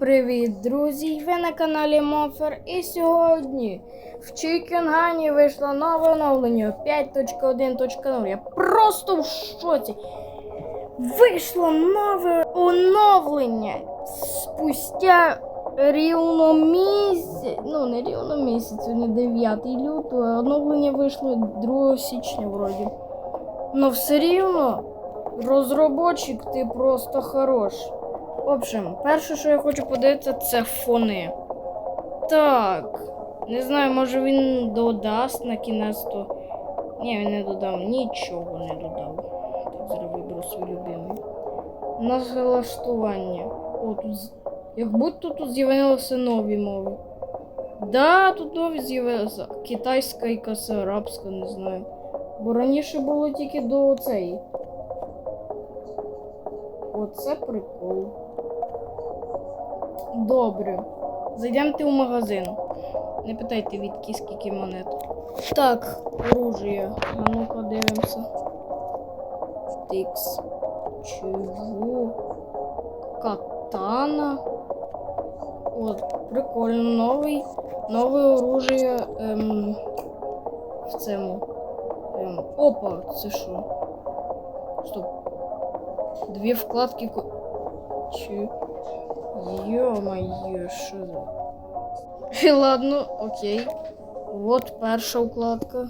Привіт, друзі! Ви на каналі Мофер. І сьогодні в Чікенгані вийшло нове оновлення 5.1.0. Я просто в шоці. Вийшло нове оновлення спустя рівно місяць. Ну, не рівно місяць, не 9 лютого. Оновлення вийшло 2 січня вроді. Но все рівно розробочик ти просто хорош. В общем, перше, що я хочу подивитися, це фони. Так. Не знаю, може він додасть на кінець то. Ні, він не додав, нічого не додав. Так, зараз виберу свій любимий. Налаштування. О, тут. Як тут з'явилися нові мови. Да, тут нові з'явилися. Китайська якась арабська, не знаю. Бо раніше було тільки до цієї. Оце прикол. Добре. Зайдемте в магазин. Не питайте відки скільки монет. Так, оружие. А ну-ка дивимося. Тикс. Чого? Катана. От, прикольно. Новий. Нове оружие ем, в цьому. Ем, опа, це що? Стоп. Дві вкладки. Чи. Йо-моє, що за. Ладно, окей. От перша вкладка.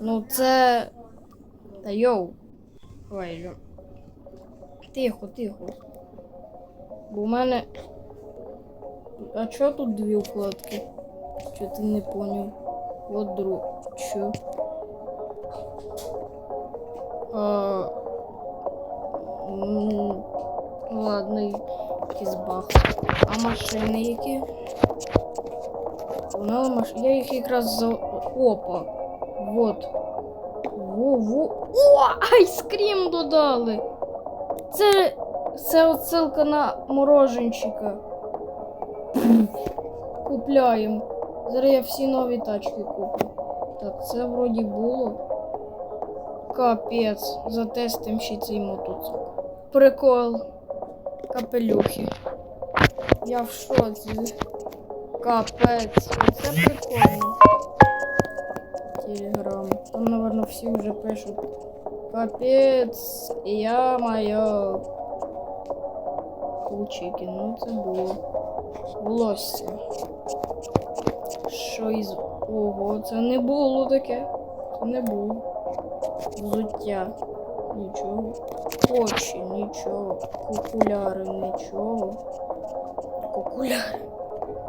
Ну це. Та йоу. Ой. Тихо, тихо. Бо у мене. А чого тут дві вкладки? Чого ти не поняв? От друг. Чо? А... Ладно, якийсь баг. А машини які? Вона маш... Я їх якраз за. Опа. Вот. Во-во. О! Айскрім додали! Це. Це отсилка на мороженчика. Купляємо. Зараз я всі нові тачки куплю. Так, це вроді було. Капець. Затестим ще цей мотоцикл. Прикол. Капелюхи. Я в шоці. Капець. Це прикольно. Телеграм. Там, наверное, всі вже пишуть. Капець. Я моя. Кулчики. Ну це було. Волосся. Що із. Ого, це не було таке. Це не було. Взуття. Нічого. Очі, нічого. Окуляри, нічого. Окуляри.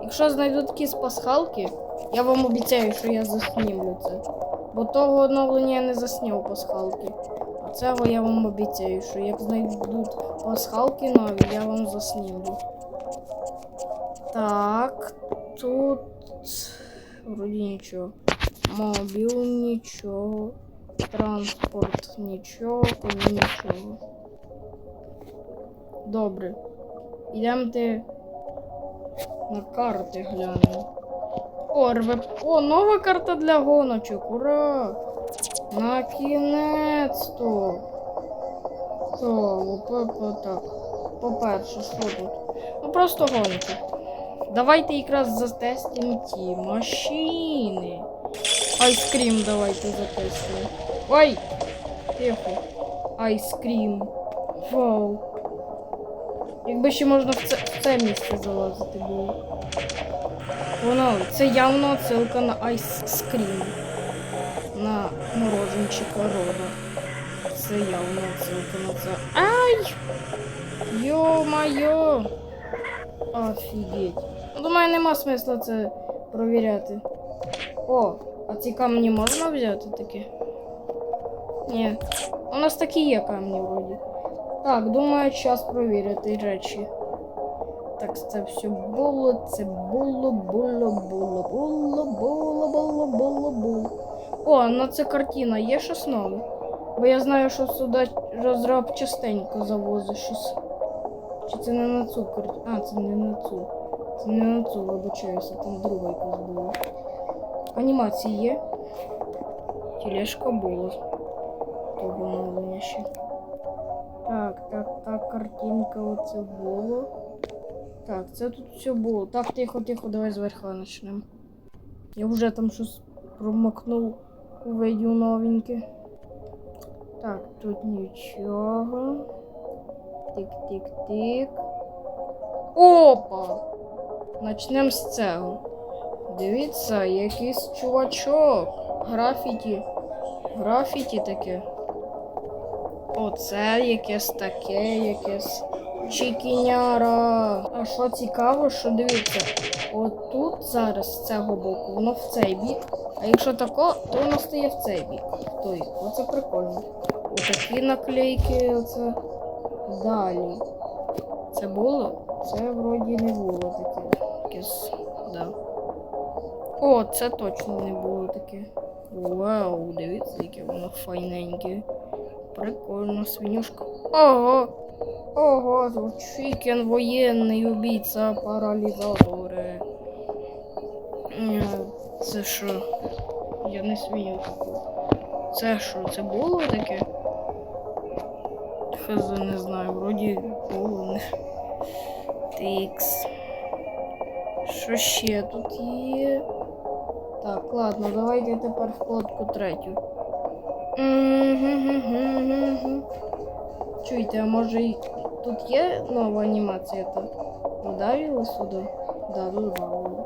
Якщо знайду такі пасхалки, я вам обіцяю, що я заснімлю це. Бо того оновлення я не засняв пасхалки. А цього я вам обіцяю, що як знайдуть пасхалки нові, я вам заснімлю. Так, тут вроді нічого. Мобіл нічого. Транспорт нічого, нічого. Добре. Йдемте на карти глянемо. О, РВ... О, нова карта для гоночок. Ура! Накінець-то. То, по, по, так. По-перше, що тут? Ну просто гонки. Давайте якраз затестимо ті машини. Айскрім давайте затестимо. Ой! Тихо. Айскрім. Вау. Якби ще можна в це, в це місце залазити було. Воно, це явно отсилка на айскрім. На мороженчика рода. Це явно отсилка на це. Ай! Йо-майо! Офігеть. Ну, думаю, нема смисла це провіряти. О, а ці камні можна взяти такі? Ні. У нас такі є камні вроді. Так, думаю, час провірити речі. Так, це все було, це було, було, було, було, було, було, було, було. О, на це картина є щось нове. Бо я знаю, що сюди розраб частенько завозить щось. Чи це не на цю картину? А, це не на цю. Це не на цю, вибачаюся, там друга якась була. Анімації є. Тележка була. Того. Так, так, так, картинка оце було. Так, це тут все було. Так, тихо, тихо, давай зверху почнемо. Я вже там щось промокнув, увидів новеньке. Так, тут нічого. Тик-тик-тик. Опа! Начнемо з цього. Дивіться, якийсь чувачок. Графіті. Графіті таке. Оце якесь таке, якесь чікіняра. А що цікаво, що дивіться, отут зараз з цього боку, воно в цей бік. А якщо тако, то воно стає в цей бік. Той. Оце прикольно. Отакі наклейки, оце далі. Це було? Це вроді не було таке. Якесь, да. О, це точно не було таке. Вау, дивіться, яке воно файненьке. Прикольно, свинюшка. Ого! Ого, Чікен воєнний убійця паралізатори. Це що? Я не свинюшка. Це що, це було таке? Хз не знаю, вроді було. не. Тикс. Що ще тут є? Так, ладно, давайте тепер вкладку третю. Чуєте, а може й тут є нова анімація? То додавили сюди? Да, додавили.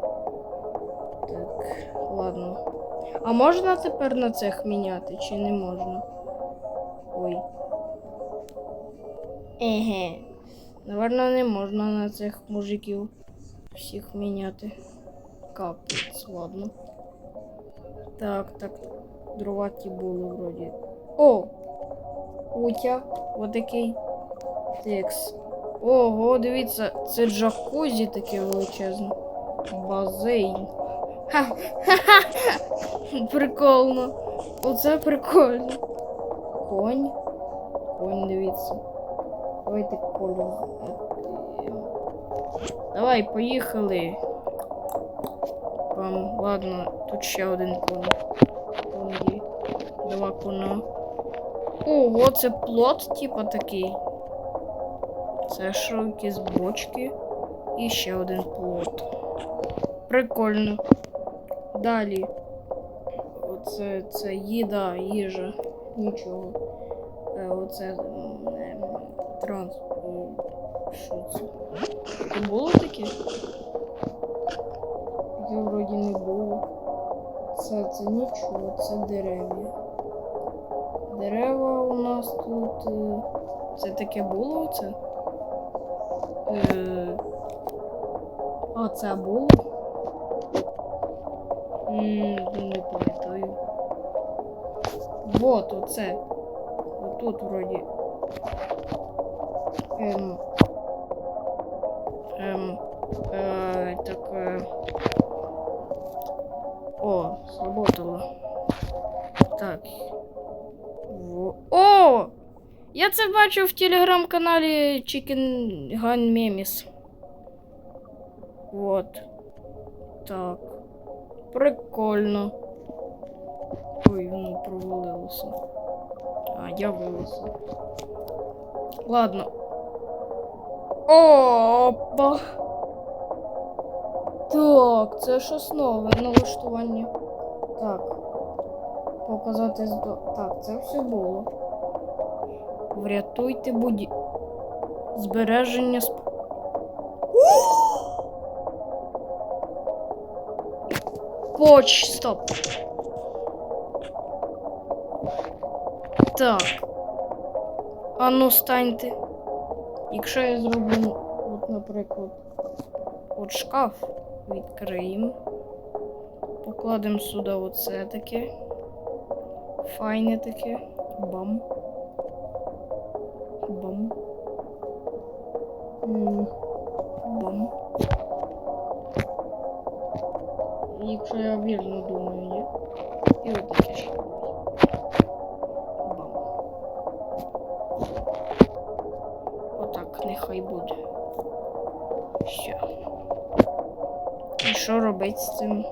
Так, ладно. А можна тепер на цих міняти чи не можна? Ой. Еге. Наверно, не можна на цих мужиків всіх міняти. Капець, ладно. Так, так. Дрова ті були вроді. О! Утя, отакий. Текс. Ого, дивіться, це джакузі таке величезне. Базейн. Ха-ха-ха! Прикольно. Оце прикольно. Конь. Конь, дивіться. Давайте колір. Давай, поїхали. Ладно, тут ще один конь. Два кона. Ого, це плот, типа такий. Це що, якісь бочки. І ще один плот. Прикольно. Далі. Оце це їда, їжа. Нічого. Е, Оце м, ем, транс. е, Що це? Це було таке? Таке вроді не було. Це, це нічого, це дерев'я. Дерева у нас тут. е, Це таке було це? Е, А, це було? Не пам'ятаю. Вот оце. Отут вроді. Ем. Ем. Е, так. Е. О, сработало. Я це бачив в телеграм-каналі Chicken Gun Memes. Вот. Так. Прикольно. Ой, воно провалилося. А, я вилазив. Ладно. Опа. Так, це щось нове налаштування. Так. Показати здо. Так, це все було. Врятуйте буді. Збереження сп... Поч, стоп. Так. А ну станьте. Якщо я зроблю, от, наприклад, от шкаф відкриємо. Покладемо сюди оце таке. Файне таке. Бам. Якщо я вірно думаю, ні. І от таке ще. Бам. Отак, нехай буде. Все. І що робити з цим?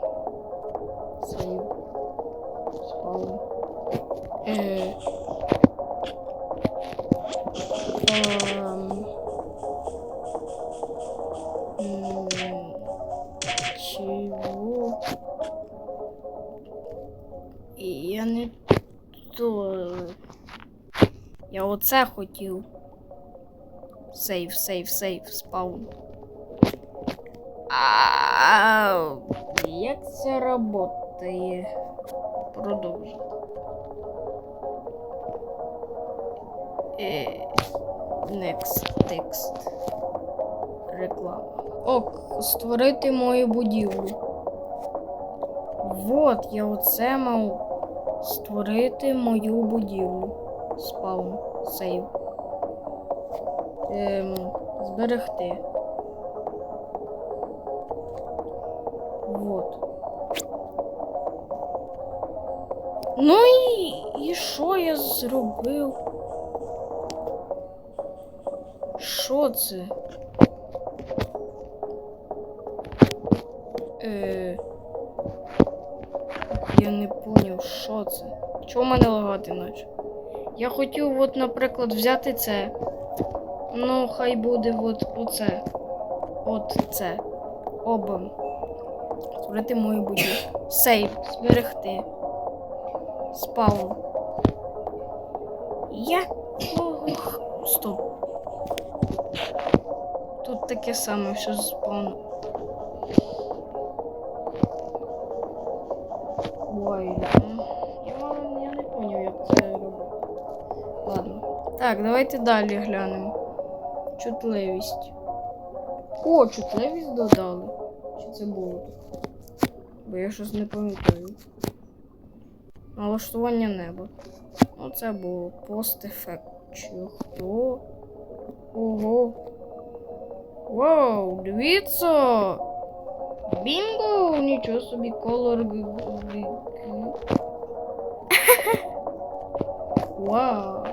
Я не то. Я оце хотів. Сейв, сейв, сейв, спаун. А як це работає? Продовжити. Е, Next text. Реклама. Ок, створити мою будівлю. Вот, я оце мав створити мою будівлю. Спаун. Сейв. Ем, зберегти. Вот. Ну і, і що я зробив? Що це? Чого в мене лагати наче? Я хотів, от, наприклад, взяти це. Ну, хай буде от оце. От це. Обом. Створити мою будівлю. Сейв. Зберегти. Спаун. Я. Ох, Стоп. Тут таке саме, що з спаун. Ладно. Так, давайте далі глянемо. Чутливість. О, чутливість додали. Чи це було? Бо я щось не пам'ятаю. Налаштування неба. Оце було постефект. Чи хто? Ого. Вау, дивіться! Бінго! Нічого собі колор. Вау!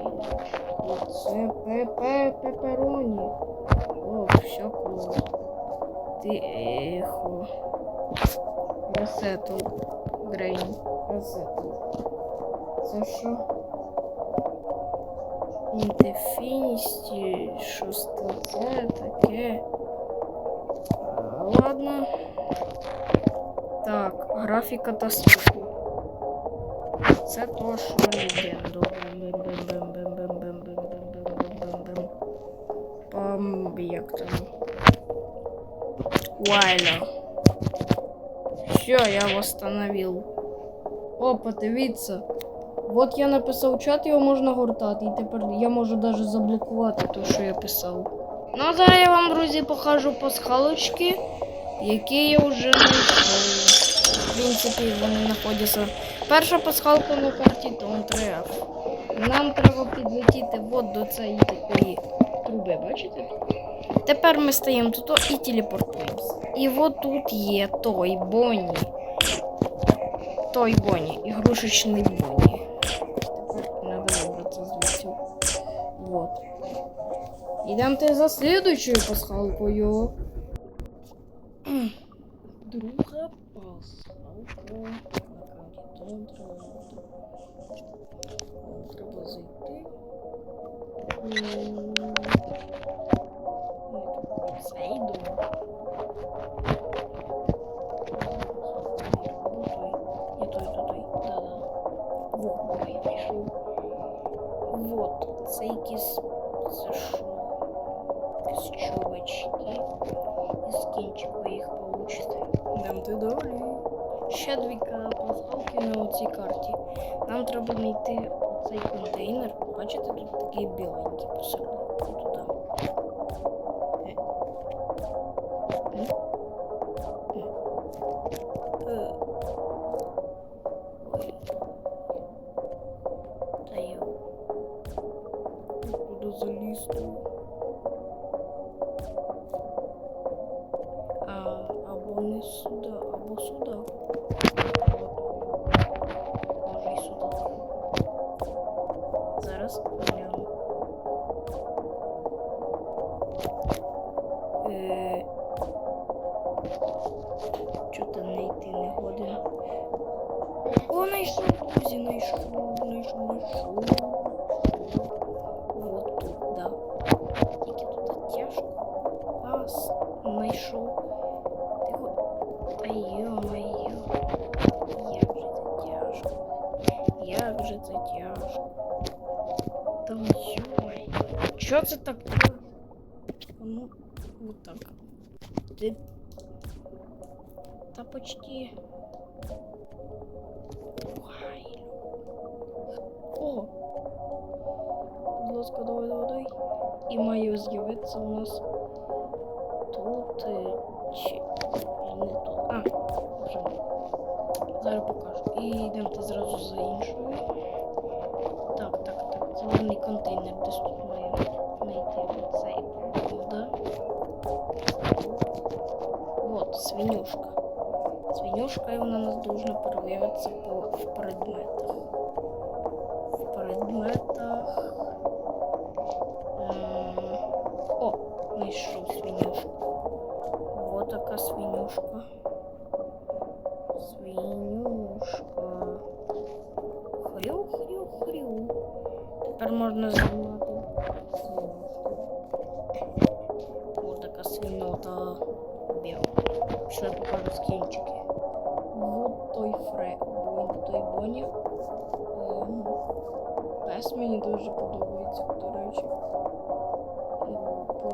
Це пепе пепероні. О, все круто. Тихо. Ресету. Грейн. Ресету. Це що? Інтефіністі. Що це таке? Ладно. Так, графіка катастрофи. Це то, що ми йдемо. Як? Вайля. Все, я восстановил. О, подивіться. Вот я написав чат, його можна гортати, і тепер я можу навіть заблокувати те, що я писав. Ну, а зараз я вам, друзі, покажу пасхалочки, які я вже знайшов. В принципі, вони знаходяться. Перша пасхалка на карті Тон-3F. Нам треба підлетіти от до цієї такої труби, бачите? Тепер ми стаємо тут і телепортуємося. І от тут є той Бонні. Той Бонні, ігрушечний Бонні. Тепер треба вибратися звідси. Вот. Ідемте за слідуючою пасхалкою. Друга пасхалка Треба зайти. Вот, це якісь. Це що? Якісь чувачки. Із кінчика їх получите. Нам ти далі. Ще дві ка- на цій карті. Нам треба знайти цей контейнер. Бачите, тут такий біленький посередині. Туди. знайшов, друзі, знайшов, знайшов, знайшов. Вот тут, да. Тільки тут тяжко вас знайшов. Тихо. Та йо-моє. Як же це тяжко. Як же це тяжко. Та йой. Чо це так? Ну, вот так. Ти... Та почти. Давай, давай. І має з'явитися у нас тут е, чи не тут. А, вже. Зараз покажу. І йдемо зразу за іншою. Так, так, так. Зелений контейнер десь тут має знайти цей вода. Вот, свинюшка. Свинюшка, і вона нас должна проявитися по предметах.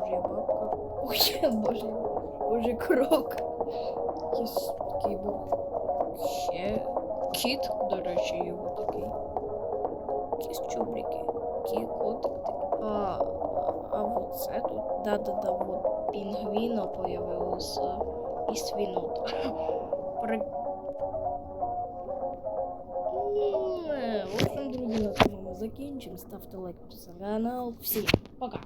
Ну, Божя бабка. Ой, боже, боже крок. Якийсь такий був. Ще кіт, до речі, його такий. Якісь чубрики. Кіт, котик такий. А, а вот це тут. Да-да-да, вот пінгвіна появилася і свінота. При... М, В общем, друзі, на цьому ми закінчимо. Ставте лайк, підписуйтесь на канал. Всім пока!